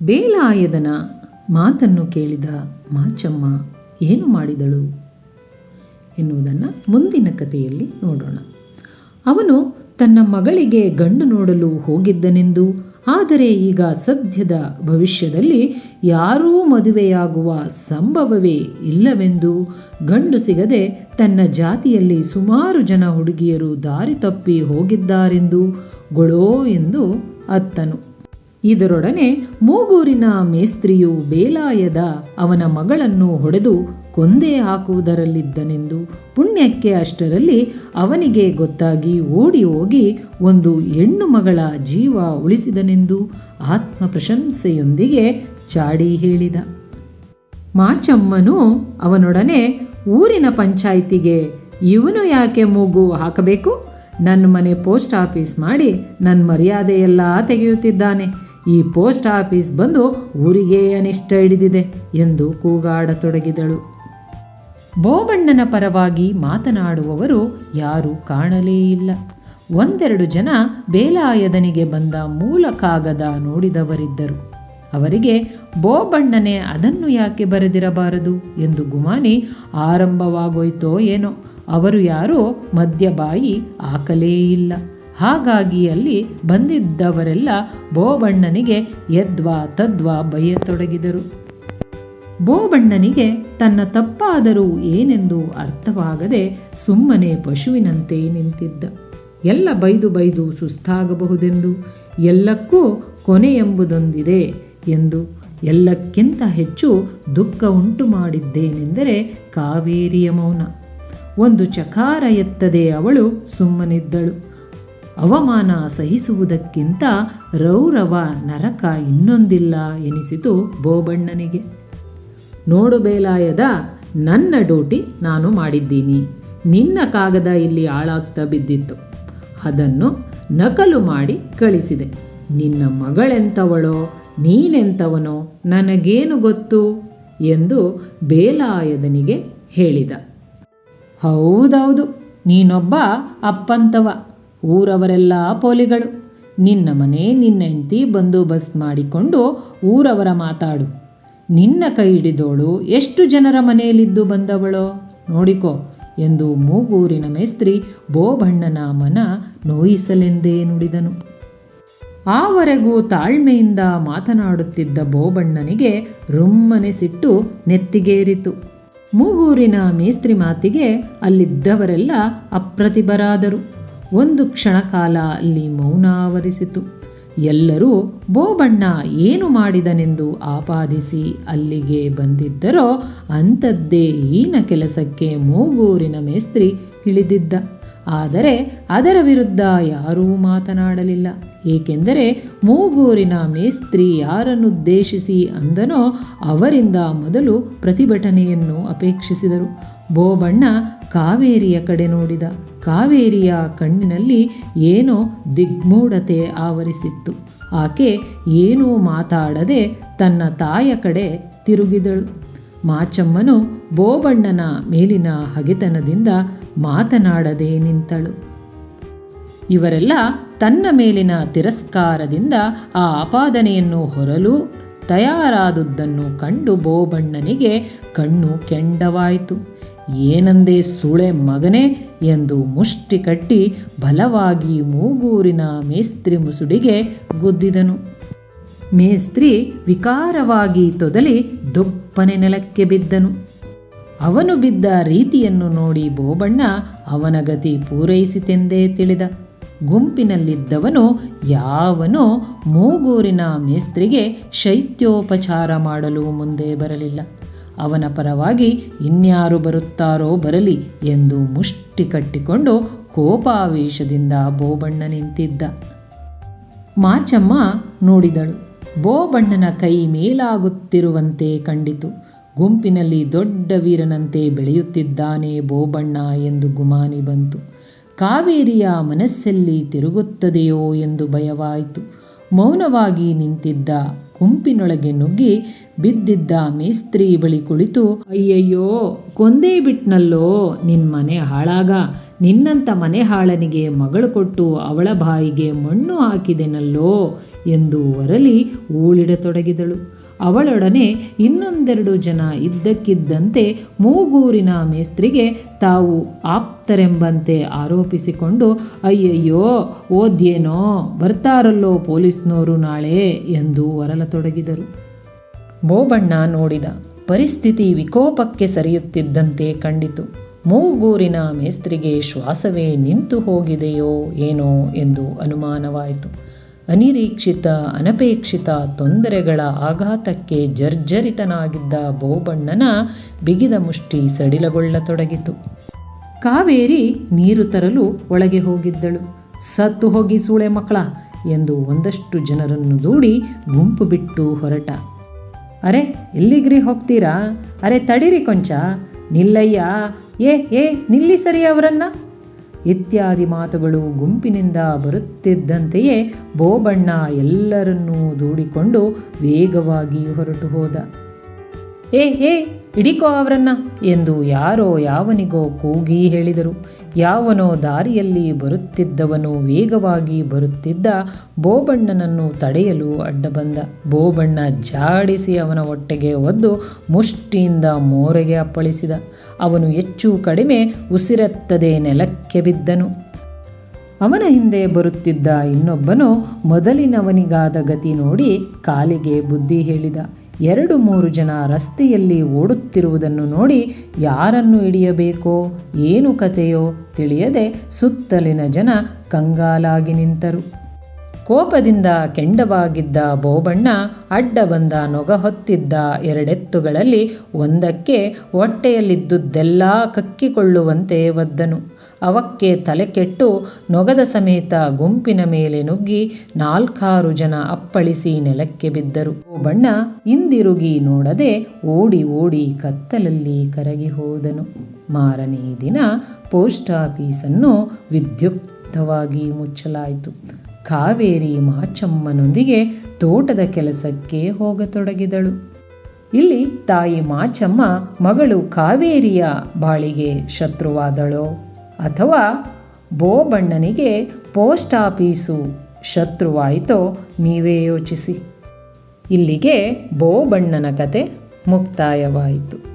ಬೇಲಾಯದನ ಮಾತನ್ನು ಕೇಳಿದ ಮಾಚಮ್ಮ ಏನು ಮಾಡಿದಳು ಎನ್ನುವುದನ್ನು ಮುಂದಿನ ಕಥೆಯಲ್ಲಿ ನೋಡೋಣ. ಅವನು ತನ್ನ ಮಗಳಿಗೆ ಗಂಡು ನೋಡಲು ಹೋಗಿದ್ದನೆಂದು, ಆದರೆ ಈಗ ಸದ್ಯದ ಭವಿಷ್ಯದಲ್ಲಿ ಯಾರೂ ಮದುವೆಯಾಗುವ ಸಂಭವವೇ ಇಲ್ಲವೆಂದು ಗಂಡು ಸಿಗದೆ ತನ್ನ ಜಾತಿಯಲ್ಲಿ ಸುಮಾರು ಜನ ಹುಡುಗಿಯರು ದಾರಿ ತಪ್ಪಿ ಹೋಗಿದ್ದಾರೆಂದು ಗೊಳೋ ಎಂದು ಅತ್ತನು. ಇದರೊಡನೆ ಮೂಗೂರಿನ ಮೇಸ್ತ್ರಿಯು ಬೇಲಾಯದ ಅವನ ಮಗಳನ್ನು ಹೊಡೆದು ಕೊಂದೇ ಹಾಕುವುದರಲ್ಲಿದ್ದನೆಂದು ಪುಣ್ಯಕ್ಕೆ ಅಷ್ಟರಲ್ಲಿ ಅವನಿಗೆ ಗೊತ್ತಾಗಿ ಓಡಿ ಹೋಗಿ ಒಂದು ಹೆಣ್ಣು ಮಗಳ ಜೀವ ಉಳಿಸಿದನೆಂದು ಆತ್ಮ ಪ್ರಶಂಸೆಯೊಂದಿಗೆ ಚಾಡಿ ಹೇಳಿದ. ಮಾಚಮ್ಮನು ಅವನೊಡನೆ ಊರಿನ ಪಂಚಾಯಿತಿಗೆ, ಇವನು ಯಾಕೆ ಮೂಗು ಹಾಕಬೇಕು? ನನ್ನ ಮನೆ ಪೋಸ್ಟ್ ಆಫೀಸ್ ಮಾಡಿ ನನ್ನ ಮರ್ಯಾದೆಯೆಲ್ಲ ತೆಗೆಯುತ್ತಿದ್ದಾನೆ. ಈ ಪೋಸ್ಟ್ ಆಫೀಸ್ ಬಂದು ಊರಿಗೆ ಅನಿಷ್ಟ ಹಿಡಿದಿದೆ ಎಂದು ಕೂಗಾಡತೊಡಗಿದಳು. ಬೋಬಣ್ಣನ ಪರವಾಗಿ ಮಾತನಾಡುವವರು ಯಾರೂ ಕಾಣಲೇ ಇಲ್ಲ. ಒಂದೆರಡು ಜನ ಬೇಲಾಯದನಿಗೆ ಬಂದ ಮೂಲ ಕಾಗದ ನೋಡಿದವರಿದ್ದರು. ಅವರಿಗೆ, ಬೋಬಣ್ಣನೆ, ಅದನ್ನು ಯಾಕೆ ಬರೆದಿರಬಾರದು? ಎಂದು ಗುಮಾನಿ, ಆರಂಭವಾಗೋಯ್ತೋ ಏನೋ? ಅವರು ಯಾರೋ ಮದ್ಯಬಾಯಿ ಹಾಕಲೇ ಇಲ್ಲ. ಹಾಗಾಗಿ ಅಲ್ಲಿ ಬಂದಿದ್ದವರೆಲ್ಲ ಬೋಬಣ್ಣನಿಗೆ ಯದ್ವಾ ತದ್ವಾ ಬಯ್ಯತೊಡಗಿದರು ಬೋಬಣ್ಣನಿಗೆ ತನ್ನ ತಪ್ಪಾದರೂ ಏನೆಂದು ಅರ್ಥವಾಗದೆ ಸುಮ್ಮನೆ ಪಶುವಿನಂತೆ ನಿಂತಿದ್ದ. ಎಲ್ಲ ಬೈದು ಬೈದು ಸುಸ್ತಾಗಬಹುದೆಂದು, ಎಲ್ಲಕ್ಕೂ ಕೊನೆ ಎಂಬುದೊಂದಿದೆ ಎಂದು, ಎಲ್ಲಕ್ಕಿಂತ ಹೆಚ್ಚು ದುಃಖ ಉಂಟು ಮಾಡಿದ್ದೇನೆಂದರೆ ಕಾವೇರಿಯ ಮೌನ. ಒಂದು ಚಕಾರ ಎತ್ತದೆ ಅವಳು ಸುಮ್ಮನಿದ್ದಳು. ಅವಮಾನ ಸಹಿಸುವುದಕ್ಕಿಂತ ರೌರವ ನರಕ ಇನ್ನೊಂದಿಲ್ಲ ಎನಿಸಿತು ಬೋಬಣ್ಣನಿಗೆ. ನೋಡು ಬೇಲಾಯದ, ನನ್ನ ಡ್ಯೂಟಿ ನಾನು ಮಾಡಿದ್ದೀನಿ. ನಿನ್ನ ಕಾಗದ ಇಲ್ಲಿ ಹಾಳಾಗ್ತಾ ಬಿದ್ದಿತ್ತು. ಅದನ್ನು ನಕಲು ಮಾಡಿ ಕಳಿಸಿದೆ. ನಿನ್ನ ಮಗಳೆಂಥವಳೋ ನೀನೆಂಥವನೋ ನನಗೇನು ಗೊತ್ತು? ಎಂದು ಬೇಲಾಯದನಿಗೆ ಹೇಳಿದ. ಹೌದೌದು, ನೀನೊಬ್ಬ ಅಪ್ಪಂತವ. ಊರವರೆಲ್ಲ ಪೋಲಿಗಳು ನಿನ್ನ ಮನೆ ನಿನ್ನ ಹೆಂಡತಿ ಬಂದೋಬಸ್ತ್ ಮಾಡಿಕೊಂಡು ಊರವರ ಮಾತಾಡು. ನಿನ್ನ ಕೈ ಹಿಡಿದೋಳು ಎಷ್ಟು ಜನರ ಮನೆಯಲ್ಲಿದ್ದು ಬಂದವಳೋ? ನೋಡಿಕೋ ಎಂದು ಮೂಗೂರಿನ ಮೇಸ್ತ್ರಿ ಬೋಬಣ್ಣನ ಮನ ನೋಯಿಸಲೆಂದೇ ನುಡಿದನು. ಆವರೆಗೂ ತಾಳ್ಮೆಯಿಂದ ಮಾತನಾಡುತ್ತಿದ್ದ ಬೋಬಣ್ಣನಿಗೆ ರುಮ್ಮನೆ ಸಿಟ್ಟು ನೆತ್ತಿಗೇರಿತು. ಮೂಗೂರಿನ ಮೇಸ್ತ್ರಿ ಮಾತಿಗೆ ಅಲ್ಲಿದ್ದವರೆಲ್ಲ ಅಪ್ರತಿಭರಾದರು. ಒಂದು ಕ್ಷಣಕಾಲ ಅಲ್ಲಿ ಮೌನಾವರಿಸಿತು ಎಲ್ಲರೂ ಬೋಬಣ್ಣ ಏನು ಮಾಡಿದನೆಂದು ಆಪಾದಿಸಿ ಅಲ್ಲಿಗೆ ಬಂದಿದ್ದರೋ, ಅಂಥದ್ದೇ ಈನ ಕೆಲಸಕ್ಕೆ ಮೂಗೂರಿನ ಮೇಸ್ತ್ರಿ ಇಳಿದಿದ್ದ ಆದರೆ ಅದರ ವಿರುದ್ಧ ಯಾರೂ ಮಾತನಾಡಲಿಲ್ಲ. ಏಕೆಂದರೆ ಮೂಗೂರಿನ ಮೇಸ್ತ್ರಿ ಯಾರನ್ನುದ್ದೇಶಿಸಿ ಅಂದನೋ ಅವರಿಂದ ಮೊದಲು ಪ್ರತಿಭಟನೆಯನ್ನು ಅಪೇಕ್ಷಿಸಿದರು. ಬೋಬಣ್ಣ ಕಾವೇರಿಯ ಕಡೆ ನೋಡಿದ. ಕಾವೇರಿಯ ಕಣ್ಣಿನಲ್ಲಿ ಏನೋ ದಿಗ್ಮೂಢತೆ ಆವರಿಸಿತ್ತು. ಆಕೆ ಏನೂ ಮಾತಾಡದೆ ತನ್ನ ತಾಯ ಕಡೆ ತಿರುಗಿದಳು. ಮಾಚಮ್ಮನು ಬೋಬಣ್ಣನ ಮೇಲಿನ ಹಗೆತನದಿಂದ ಮಾತನಾಡದೆ ನಿಂತಳು. ಇವರೆಲ್ಲ ತನ್ನ ಮೇಲಿನ ತಿರಸ್ಕಾರದಿಂದ ಆ ಆಪಾದನೆಯನ್ನು ಹೊರಲು ತಯಾರಾದುದನ್ನು ಕಂಡು ಬೋಬಣ್ಣನಿಗೆ ಕಣ್ಣು ಕೆಂಡವಾಯಿತು. ಏನಂದೇ ಸುಳೆ ಮಗನೇ ಎಂದು ಮುಷ್ಟಿ ಕಟ್ಟಿ ಬಲವಾಗಿ ಮೂಗೂರಿನ ಮೇಸ್ತ್ರಿ ಮುಸುಡಿಗೆ ಗುದ್ದಿದನು. ಮೇಸ್ತ್ರಿ ವಿಕಾರವಾಗಿ ತೊದಲಿ ದೊಪ್ಪನೆ ನೆಲಕ್ಕೆ ಬಿದ್ದನು. ಅವನು ಬಿದ್ದ ರೀತಿಯನ್ನು ನೋಡಿ ಬೋಬಣ್ಣ ಅವನ ಗತಿ ಪೂರೈಸಿತೆಂದೇ ತಿಳಿದ. ಗುಂಪಿನಲ್ಲಿದ್ದವನು ಯಾವನೋ ಮೂಗೂರಿನ ಮೇಸ್ತ್ರಿಗೆ ಶೈತ್ಯೋಪಚಾರ ಮಾಡಲು ಮುಂದೆ ಬರಲಿಲ್ಲ. ಅವನ ಪರವಾಗಿ ಇನ್ಯಾರು ಬರುತ್ತಾರೋ ಬರಲಿ ಎಂದು ಮುಷ್ಟಿ ಕಟ್ಟಿಕೊಂಡು ಕೋಪಾವೇಶದಿಂದ ಬೋಬಣ್ಣ ನಿಂತಿದ್ದ. ಮಾಚಮ್ಮ ನೋಡಿದಳು. ಬೋಬಣ್ಣನ ಕೈ ಮೇಲಾಗುತ್ತಿರುವಂತೆ ಕಂಡಿತು. ಗುಂಪಿನಲ್ಲಿ ದೊಡ್ಡ ವೀರನಂತೆ ಬೆಳೆಯುತ್ತಿದ್ದಾನೆ ಬೋಬಣ್ಣ ಎಂದು ಗುಮಾನಿ ಬಂತು. ಕಾವೇರಿಯ ಮನಸ್ಸಲ್ಲಿ ತಿರುಗುತ್ತದೆಯೋ ಎಂದು ಭಯವಾಯಿತು. ಮೌನವಾಗಿ ನಿಂತಿದ್ದ ಗುಂಪಿನೊಳಗೆ ನುಗ್ಗಿ ಬಿದ್ದಿದ್ದ ಮೇಸ್ತ್ರಿ ಬಳಿ ಕುಳಿತು, ಅಯ್ಯಯ್ಯೋ, ಕೊಂದೇ ಬಿಟ್ನಲ್ಲೋ, ನಿನ್ ಮನೆ ಹಾಳಾಗ. ನಿನ್ನಂಥ ಮನೆ ಹಾಳನಿಗೆ ಮಗಳು ಕೊಟ್ಟು ಅವಳ ಬಾಯಿಗೆ ಮಣ್ಣು ಹಾಕಿದೆನಲ್ಲೋ ಎಂದು ಒರಲಿ ಊಳಿಡತೊಡಗಿದಳು. ಅವಳೊಡನೆ ಇನ್ನೊಂದೆರಡು ಜನ ಇದ್ದಕ್ಕಿದ್ದಂತೆ ಮೂಗೂರಿನ ಮೇಸ್ತ್ರಿಗೆ ತಾವು ಆಪ್ತರೆಂಬಂತೆ ಆರೋಪಿಸಿಕೊಂಡು, ಅಯ್ಯಯ್ಯೋ, ಓದ್ಯೇನೋ, ಬರ್ತಾರಲ್ಲೋ ಪೊಲೀಸ್ನೋರು ನಾಳೆ ಎಂದು ಹೊರಲತೊಡಗಿದರು ಬೋಬಣ್ಣ ನೋಡಿದ ಪರಿಸ್ಥಿತಿ ವಿಕೋಪಕ್ಕೆ ಸರಿಯುತ್ತಿದ್ದಂತೆ ಕಂಡಿತು. ಮೂಗೂರಿನ ಮೇಸ್ತ್ರಿಗೆ ಶ್ವಾಸವೇ ನಿಂತು ಹೋಗಿದೆಯೋ ಏನೋ ಎಂದು ಅನುಮಾನವಾಯಿತು. ಅನಿರೀಕ್ಷಿತ, ಅನಪೇಕ್ಷಿತ ತೊಂದರೆಗಳ ಆಘಾತಕ್ಕೆ ಜರ್ಜರಿತನಾಗಿದ್ದ ಬೋಬಣ್ಣನ ಬಿಗಿದ ಮುಷ್ಟಿ ಸಡಿಲಗೊಳ್ಳತೊಡಗಿತು. ಕಾವೇರಿ ನೀರು ತರಲು ಒಳಗೆ ಹೋಗಿದ್ದಳು. ಸತ್ತು ಹೋಗಿ ಸೂಳೆ ಮಕ್ಕಳ ಎಂದು ಒಂದಷ್ಟು ಜನರನ್ನು ದೂಡಿ ಗುಂಪು ಬಿಟ್ಟು ಹೊರಟ. ಅರೆ, ಎಲ್ಲಿಗ್ರಿ ಹೋಗ್ತೀರಾ? ಅರೆ, ತಡಿರಿ ಕೊಂಚ. ನಿಲ್ಲಯ್ಯ. ಏ ಏ, ನಿಲ್ಲಿ ಸರಿ ಅವರನ್ನ. ಇತ್ಯಾದಿ ಮಾತುಗಳು ಗುಂಪಿನಿಂದ ಬರುತ್ತಿದ್ದಂತೆಯೇ ಬೋಬಣ್ಣ ಎಲ್ಲರನ್ನೂ ದೂಡಿಕೊಂಡು ವೇಗವಾಗಿ ಹೊರಟು ಹೋದ. ಏ ಏ ಹಿಡಿಕೋ ಅವರನ್ನ ಎಂದು ಯಾರೋ ಯಾವನಿಗೋ ಕೂಗಿ ಹೇಳಿದರು. ಯಾವನೋ ದಾರಿಯಲ್ಲಿ ಬರುತ್ತಿದ್ದವನು ವೇಗವಾಗಿ ಬರುತ್ತಿದ್ದ ಬೋಬಣ್ಣನನ್ನು ತಡೆಯಲು ಅಡ್ಡ ಬಂದ. ಬೋಬಣ್ಣ ಜಾಡಿಸಿ ಅವನ ಹೊಟ್ಟೆಗೆ ಒದ್ದು ಮುಷ್ಟಿಯಿಂದ ಮೋರೆಗೆ ಅಪ್ಪಳಿಸಿದ. ಅವನು ಹೆಚ್ಚು ಕಡಿಮೆ ಉಸಿರೆತ್ತದೆ ನೆಲಕ್ಕೆ ಬಿದ್ದನು. ಅವನ ಹಿಂದೆ ಬರುತ್ತಿದ್ದ ಇನ್ನೊಬ್ಬನು ಮೊದಲಿನವನಿಗಾದ ಗತಿ ನೋಡಿ ಕಾಲಿಗೆ ಬುದ್ಧಿ ಹೇಳಿದ. ಎರಡು ಮೂರು ಜನ ರಸ್ತೆಯಲ್ಲಿ ಓಡುತ್ತಿರುವುದನ್ನು ನೋಡಿ ಯಾರನ್ನು ಹಿಡಿಯಬೇಕೋ, ಏನು ಕತೆಯೋ ತಿಳಿಯದೆ ಸುತ್ತಲಿನ ಜನ ಕಂಗಾಲಾಗಿ ನಿಂತರು. ಕೋಪದಿಂದ ಕೆಂಡವಾಗಿದ್ದ ಬೋಬಣ್ಣ ಅಡ್ಡ ಬಂದ ನೊಗ ಹೊತ್ತಿದ್ದ ಎರಡೆತ್ತುಗಳಲ್ಲಿ ಒಂದಕ್ಕೆ ಹೊಟ್ಟೆಯಲ್ಲಿದ್ದುದೆಲ್ಲ ಕಕ್ಕಿಕೊಳ್ಳುವಂತೆ ಒದ್ದನು. ಅವಕ್ಕೆ ತಲೆಕೆಟ್ಟು ನೊಗದ ಸಮೇತ ಗುಂಪಿನ ಮೇಲೆ ನುಗ್ಗಿ ನಾಲ್ಕಾರು ಜನ ಅಪ್ಪಳಿಸಿ ನೆಲಕ್ಕೆ ಬಿದ್ದರು. ಬಣ್ಣ ಹಿಂದಿರುಗಿ ನೋಡದೆ ಓಡಿ ಓಡಿ ಕತ್ತಲಲ್ಲಿ ಕರಗಿ ಹೋದನು. ಮಾರನೇ ದಿನ ಪೋಸ್ಟ್ ಆಫೀಸನ್ನು ವಿದ್ಯುಕ್ತವಾಗಿ ಮುಚ್ಚಲಾಯಿತು. ಕಾವೇರಿ ಮಾಚಮ್ಮನೊಂದಿಗೆ ತೋಟದ ಕೆಲಸಕ್ಕೆ ಹೋಗತೊಡಗಿದಳು. ಇಲ್ಲಿ ತಾಯಿ ಮಾಚಮ್ಮ ಮಗಳು ಕಾವೇರಿಯ ಬಾಳಿಗೆ ಶತ್ರುವಾದಳೋ ಅಥವಾ ಬೋಬಣ್ಣನಿಗೆ ಪೋಸ್ಟ್ ಆಫೀಸು ಶತ್ರುವಾಯಿತೋ ನೀವೇ ಯೋಚಿಸಿ. ಇಲ್ಲಿಗೆ ಬೋಬಣ್ಣನ ಕತೆ ಮುಕ್ತಾಯವಾಯಿತು.